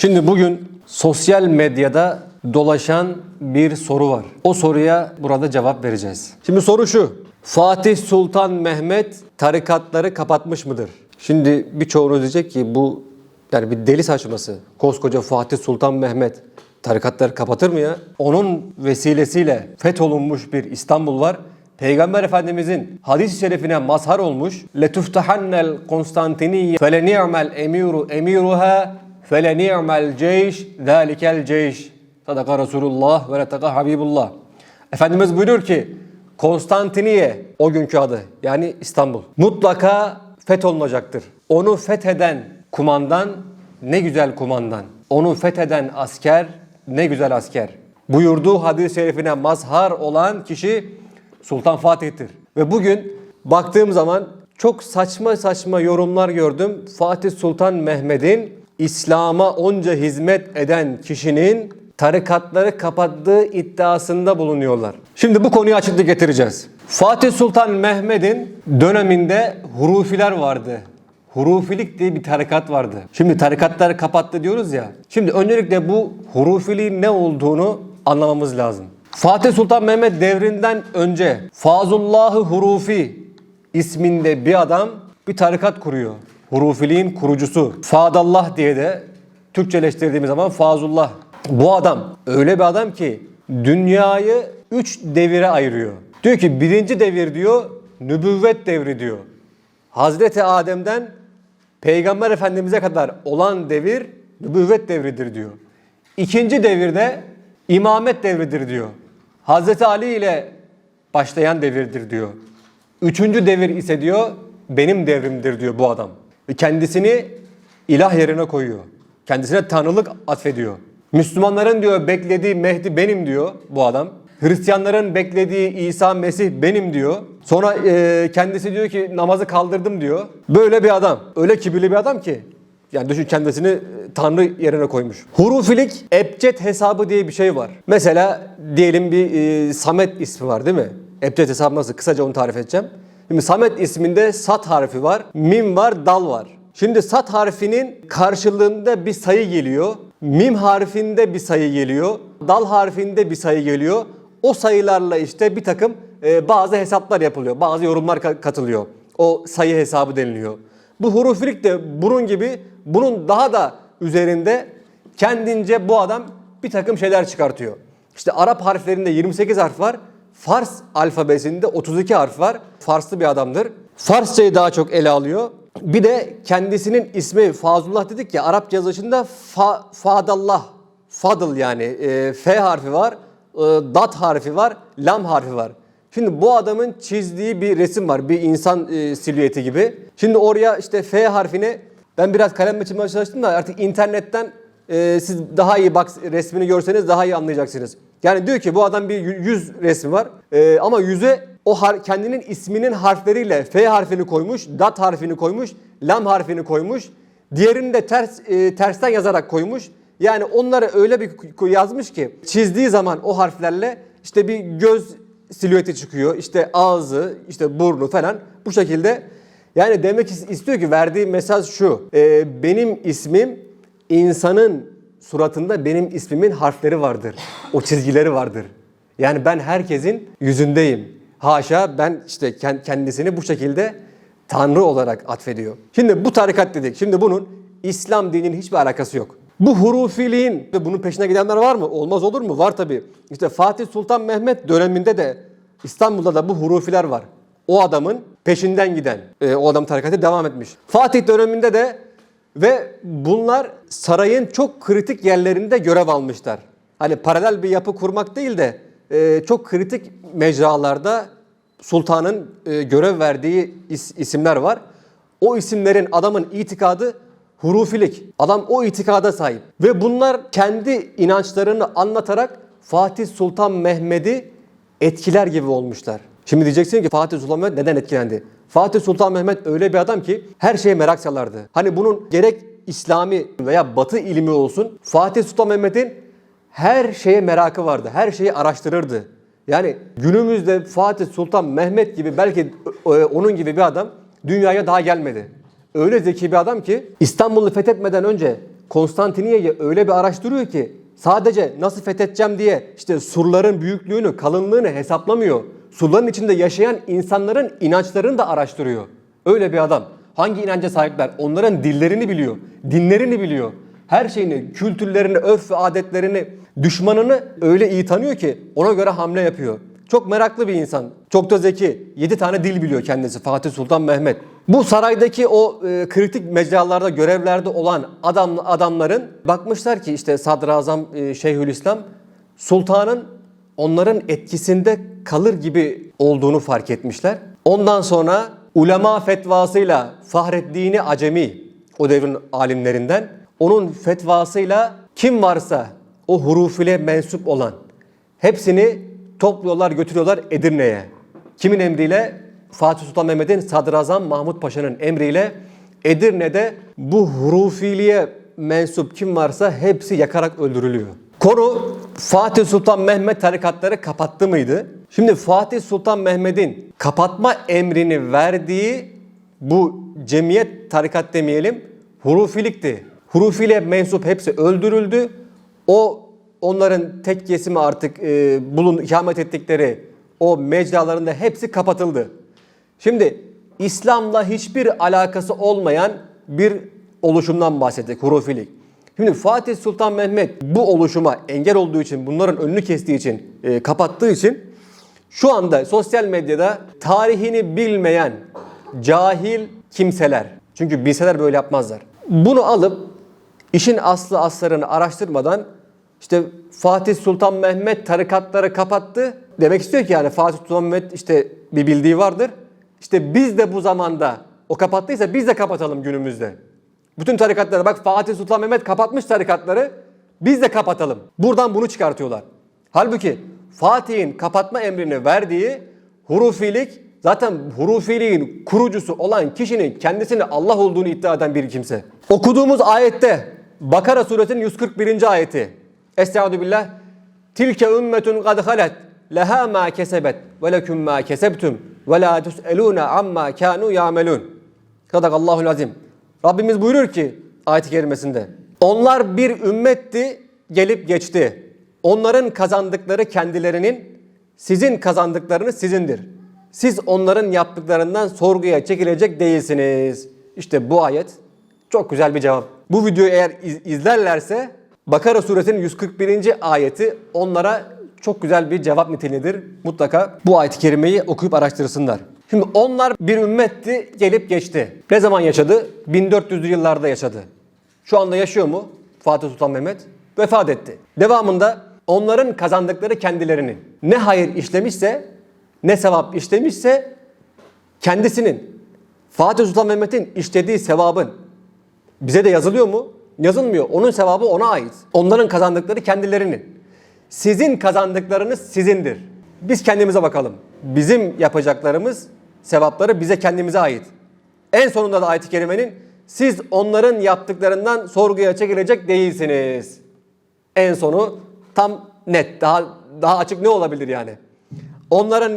Şimdi bugün sosyal medyada dolaşan bir soru var. O soruya burada cevap vereceğiz. Şimdi soru şu. Fatih Sultan Mehmet tarikatları kapatmış mıdır? Şimdi birçoğunuz diyecek ki bu yani bir deli saçması. Koskoca Fatih Sultan Mehmet tarikatları kapatır mı ya? Onun vesilesiyle fetholunmuş bir İstanbul var. Peygamber Efendimizin hadis-i şerifine mazhar olmuş. Letuftahannel Konstantiniye fele ni'mel emiru ni'mel ceyş zalikel ceyş. Sadaka Resulullah ve letaka Habibullah. Efendimiz buyuruyor ki Konstantiniye o günkü adı yani İstanbul mutlaka fetholunacaktır. Onu fetheden kumandan ne güzel kumandan. Onu fetheden asker ne güzel asker. Buyurduğu hadis-i şerifine mazhar olan kişi Sultan Fatih'tir. Ve bugün baktığım zaman çok saçma saçma yorumlar gördüm. Fatih Sultan Mehmet'in İslam'a onca hizmet eden kişinin tarikatları kapattığı iddiasında bulunuyorlar. Şimdi bu konuyu açıklık getireceğiz. Fatih Sultan Mehmet'in döneminde hurufiler vardı. Hurufilik diye bir tarikat vardı. Şimdi tarikatları kapattı diyoruz ya. Şimdi öncelikle bu hurufiliğin ne olduğunu anlamamız lazım. Fatih Sultan Mehmet devrinden önce Fazullah-ı Hurufi isminde bir adam bir tarikat kuruyor. Hurufiliğin kurucusu. Fadallah diye de Türkçeleştirdiğimiz zaman Fazullah. Bu adam öyle bir adam ki dünyayı üç devire ayırıyor. Diyor ki birinci devir diyor nübüvvet devri diyor. Hazreti Adem'den Peygamber Efendimiz'e kadar olan devir nübüvvet devridir diyor. İkinci devirde imamet devridir diyor. Hazreti Ali ile başlayan devirdir diyor. Üçüncü devir ise diyor benim devrimdir diyor bu adam. Ve kendisini ilah yerine koyuyor. Kendisine tanrılık atfediyor. Müslümanların diyor beklediği Mehdi benim diyor bu adam. Hristiyanların beklediği İsa Mesih benim diyor. Sonra e, kendisi diyor ki namazı kaldırdım diyor. Böyle bir adam. Öyle kibirli bir adam ki. Yani düşün kendisini e, Tanrı yerine koymuş. Hurufilik ebced hesabı diye bir şey var. Mesela diyelim bir e, Samet ismi var değil mi? Ebced hesabı nasıl? Kısaca onu tarif edeceğim. Şimdi Samet isminde sat harfi var, mim var, dal var. Şimdi sat harfinin karşılığında bir sayı geliyor. Mim harfinde bir sayı geliyor. Dal harfinde bir sayı geliyor. O sayılarla işte bir takım e, bazı hesaplar yapılıyor. Bazı yorumlar ka- katılıyor. O sayı hesabı deniliyor. Bu hurufilik de bunun gibi bunun daha da üzerinde kendince bu adam bir takım şeyler çıkartıyor. İşte Arap harflerinde 28 harf var. Fars alfabesinde 32 harf var. Farslı bir adamdır. Farsçayı daha çok ele alıyor. Bir de kendisinin ismi Fazullah dedik ya Arap yazışında fa, Fadallah, Fadıl yani e, F harfi var, e, Dat harfi var, Lam harfi var. Şimdi bu adamın çizdiği bir resim var. Bir insan e, silüeti gibi. Şimdi oraya işte F harfine ben biraz kalemle çizmeye çalıştım da artık internetten e, siz daha iyi bak resmini görseniz daha iyi anlayacaksınız. Yani diyor ki bu adam bir yü- yüz resmi var E, ama yüze o har- kendinin isminin harfleriyle F harfini koymuş, Dat harfini koymuş, Lam harfini koymuş. Diğerini de ters e, tersten yazarak koymuş. Yani onları öyle bir yazmış ki çizdiği zaman o harflerle işte bir göz silüeti çıkıyor. İşte ağzı, işte burnu falan bu şekilde. Yani demek is- istiyor ki verdiği mesaj şu. e, benim ismim insanın suratında benim ismimin harfleri vardır. O çizgileri vardır. Yani ben herkesin yüzündeyim. Haşa ben işte ken- kendisini bu şekilde Tanrı olarak atfediyor. Şimdi bu tarikat dedik. Şimdi bunun İslam dininin hiçbir alakası yok. Bu hurufiliğin ve bunun peşine gidenler var mı? Olmaz olur mu? Var tabii. İşte Fatih Sultan Mehmet döneminde de İstanbul'da da bu hurufiler var. O adamın peşinden giden, e, o adam tarikatı devam etmiş. Fatih döneminde de ve bunlar sarayın çok kritik yerlerinde görev almışlar. Hani paralel bir yapı kurmak değil de e, çok kritik mecralarda sultanın e, görev verdiği is- isimler var. O isimlerin adamın itikadı hurufilik. Adam o itikada sahip. Ve bunlar kendi inançlarını anlatarak Fatih Sultan Mehmet'i etkiler gibi olmuşlar. Şimdi diyeceksin ki Fatih Sultan Mehmet neden etkilendi? Fatih Sultan Mehmet öyle bir adam ki her şeye merak salardı. Hani bunun gerek İslami veya Batı ilmi olsun Fatih Sultan Mehmet'in her şeye merakı vardı. Her şeyi araştırırdı. Yani günümüzde Fatih Sultan Mehmet gibi belki e, onun gibi bir adam dünyaya daha gelmedi. Öyle zeki bir adam ki İstanbul'u fethetmeden önce Konstantiniyye'yi öyle bir araştırıyor ki sadece nasıl fethedeceğim diye işte surların büyüklüğünü, kalınlığını hesaplamıyor. Surların içinde yaşayan insanların inançlarını da araştırıyor. Öyle bir adam. Hangi inanca sahipler? Onların dillerini biliyor, dinlerini biliyor. Her şeyini, kültürlerini, örf ve adetlerini, düşmanını öyle iyi tanıyor ki ona göre hamle yapıyor. Çok meraklı bir insan. Çok da zeki. 7 tane dil biliyor kendisi Fatih Sultan Mehmet. Bu saraydaki o e, kritik mecralarda görevlerde olan adam adamların bakmışlar ki işte Sadrazam e, Şeyhülislam sultanın onların etkisinde kalır gibi olduğunu fark etmişler. Ondan sonra ulema fetvasıyla Fahreddini Acemi o devrin alimlerinden onun fetvasıyla kim varsa o hurufile mensup olan hepsini topluyorlar götürüyorlar Edirne'ye. Kimin emriyle? Fatih Sultan Mehmet'in Sadrazam Mahmut Paşa'nın emriyle Edirne'de bu hurufiliğe mensup kim varsa hepsi yakarak öldürülüyor. Konu Fatih Sultan Mehmet tarikatları kapattı mıydı? Şimdi Fatih Sultan Mehmet'in kapatma emrini verdiği bu cemiyet tarikat demeyelim hurufilikti. Hurufile mensup hepsi öldürüldü. O onların tekkesi mi artık e, bulun ikamet ettikleri o mecralarında hepsi kapatıldı. Şimdi İslam'la hiçbir alakası olmayan bir oluşumdan bahsettik hurufilik. Şimdi Fatih Sultan Mehmet bu oluşuma engel olduğu için, bunların önünü kestiği için, e, kapattığı için şu anda sosyal medyada tarihini bilmeyen cahil kimseler, çünkü bilseler böyle yapmazlar. Bunu alıp işin aslı aslarını araştırmadan işte Fatih Sultan Mehmet tarikatları kapattı. Demek istiyor ki yani Fatih Sultan Mehmet işte bir bildiği vardır. İşte biz de bu zamanda o kapattıysa biz de kapatalım günümüzde. Bütün tarikatları bak Fatih Sultan Mehmet kapatmış tarikatları biz de kapatalım. Buradan bunu çıkartıyorlar. Halbuki Fatih'in kapatma emrini verdiği hurufilik zaten hurufiliğin kurucusu olan kişinin kendisini Allah olduğunu iddia eden bir kimse. Okuduğumuz ayette Bakara suresinin 141. ayeti. Estaizu billah. Tilke ümmetun kad halet leha ma kesebet ve leküm ma kesebtum ve la tus'eluna amma kanu ya'melun. Sadakallahul azim. Rabbimiz buyurur ki ayet-i kerimesinde. Onlar bir ümmetti gelip geçti. Onların kazandıkları kendilerinin, sizin kazandıklarınız sizindir. Siz onların yaptıklarından sorguya çekilecek değilsiniz. İşte bu ayet çok güzel bir cevap. Bu videoyu eğer iz- izlerlerse Bakara suresinin 141. ayeti onlara çok güzel bir cevap niteliğidir. Mutlaka bu ayet-i kerimeyi okuyup araştırsınlar. Şimdi onlar bir ümmetti gelip geçti. Ne zaman yaşadı? 1400'lü yıllarda yaşadı. Şu anda yaşıyor mu Fatih Sultan Mehmet? Vefat etti. Devamında onların kazandıkları kendilerinin ne hayır işlemişse ne sevap işlemişse kendisinin Fatih Sultan Mehmet'in işlediği sevabın bize de yazılıyor mu? Yazılmıyor. Onun sevabı ona ait. Onların kazandıkları kendilerinin. Sizin kazandıklarınız sizindir. Biz kendimize bakalım. Bizim yapacaklarımız, sevapları bize kendimize ait. En sonunda da ayet-i kerimenin siz onların yaptıklarından sorguya çekilecek değilsiniz. En sonu tam net. Daha daha açık ne olabilir yani? Onların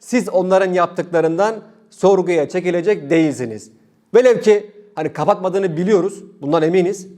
siz onların yaptıklarından sorguya çekilecek değilsiniz. Velev ki hani kapatmadığını biliyoruz. Bundan eminiz.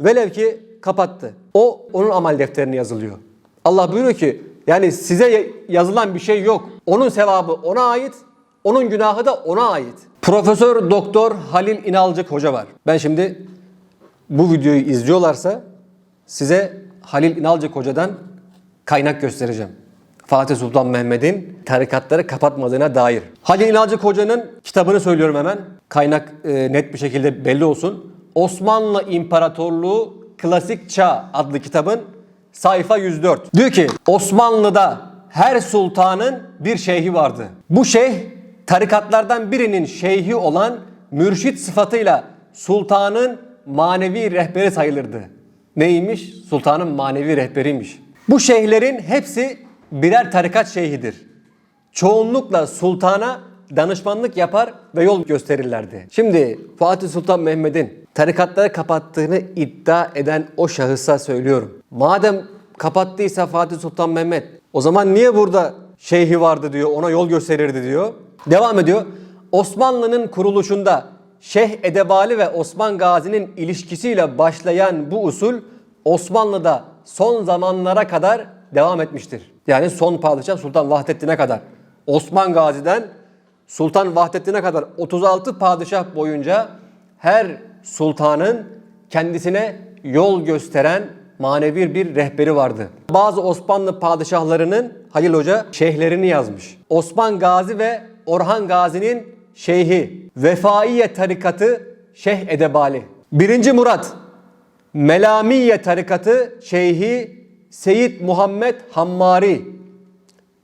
Velev ki kapattı. O onun amel defterine yazılıyor. Allah buyuruyor ki yani size yazılan bir şey yok. Onun sevabı ona ait. Onun günahı da ona ait. Profesör Doktor Halil İnalcık hoca var. Ben şimdi bu videoyu izliyorlarsa size Halil İnalcık hocadan kaynak göstereceğim. Fatih Sultan Mehmet'in tarikatları kapatmadığına dair. Halil İnalcık Hoca'nın kitabını söylüyorum hemen. Kaynak e, net bir şekilde belli olsun. Osmanlı İmparatorluğu Klasik Çağ adlı kitabın sayfa 104. Diyor ki Osmanlı'da her sultanın bir şeyhi vardı. Bu şeyh tarikatlardan birinin şeyhi olan mürşit sıfatıyla sultanın manevi rehberi sayılırdı. Neymiş? Sultanın manevi rehberiymiş. Bu şeyhlerin hepsi birer tarikat şeyhidir. Çoğunlukla sultana danışmanlık yapar ve yol gösterirlerdi. Şimdi Fatih Sultan Mehmet'in tarikatları kapattığını iddia eden o şahısa söylüyorum. Madem kapattıysa Fatih Sultan Mehmet o zaman niye burada şeyhi vardı diyor ona yol gösterirdi diyor. Devam ediyor. Osmanlı'nın kuruluşunda Şeyh Edebali ve Osman Gazi'nin ilişkisiyle başlayan bu usul Osmanlı'da son zamanlara kadar devam etmiştir. Yani son padişah Sultan Vahdettin'e kadar. Osman Gazi'den Sultan Vahdettin'e kadar 36 padişah boyunca her sultanın kendisine yol gösteren manevi bir rehberi vardı. Bazı Osmanlı padişahlarının Halil Hoca şeyhlerini yazmış. Osman Gazi ve Orhan Gazi'nin şeyhi Vefaiye tarikatı Şeyh Edebali. Birinci Murat Melamiye tarikatı şeyhi Seyyid Muhammed Hammari.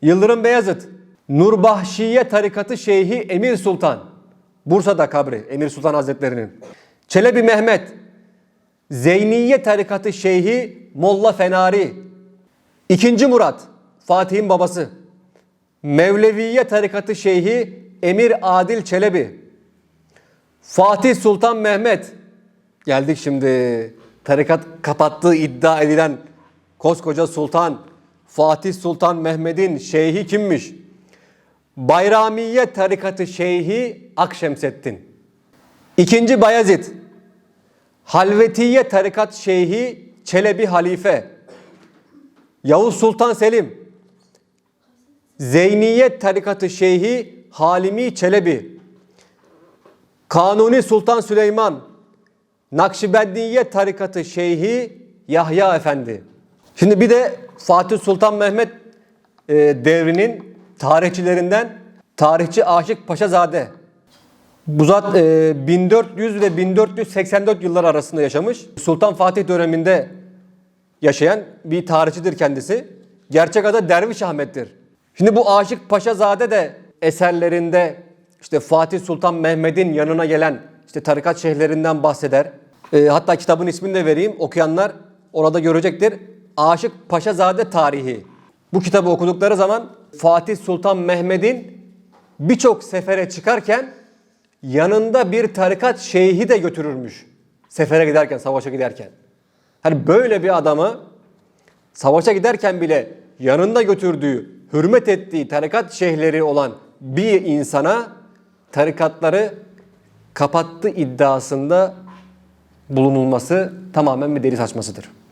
Yıldırım Beyazıt Nurbahşiye tarikatı şeyhi Emir Sultan. Bursa'da kabri Emir Sultan Hazretleri'nin. Çelebi Mehmet Zeyniye tarikatı şeyhi Molla Fenari. İkinci Murat Fatih'in babası. Mevleviye tarikatı şeyhi Emir Adil Çelebi. Fatih Sultan Mehmet. Geldik şimdi. Tarikat kapattığı iddia edilen koskoca sultan Fatih Sultan Mehmet'in şeyhi kimmiş? Bayramiye tarikatı şeyhi Akşemseddin. İkinci Bayezid. Halvetiye tarikat şeyhi Çelebi Halife. Yavuz Sultan Selim. Zeyniye tarikatı şeyhi Halimi Çelebi. Kanuni Sultan Süleyman. Nakşibendiye tarikatı şeyhi Yahya Efendi. Şimdi bir de Fatih Sultan Mehmet e, devrinin tarihçilerinden tarihçi Aşık Paşazade. Bu zat e, 1400 ve 1484 yıllar arasında yaşamış. Sultan Fatih döneminde yaşayan bir tarihçidir kendisi. Gerçek adı Derviş Ahmet'tir. Şimdi bu Aşık Paşazade de eserlerinde işte Fatih Sultan Mehmet'in yanına gelen işte tarikat şeyhlerinden bahseder. E, hatta kitabın ismini de vereyim. Okuyanlar orada görecektir. Aşık Paşazade Tarihi. Bu kitabı okudukları zaman Fatih Sultan Mehmet'in birçok sefere çıkarken yanında bir tarikat şeyhi de götürürmüş. Sefere giderken, savaşa giderken. Hani böyle bir adamı savaşa giderken bile yanında götürdüğü, hürmet ettiği tarikat şeyhleri olan bir insana tarikatları kapattı iddiasında bulunulması tamamen bir deli saçmasıdır.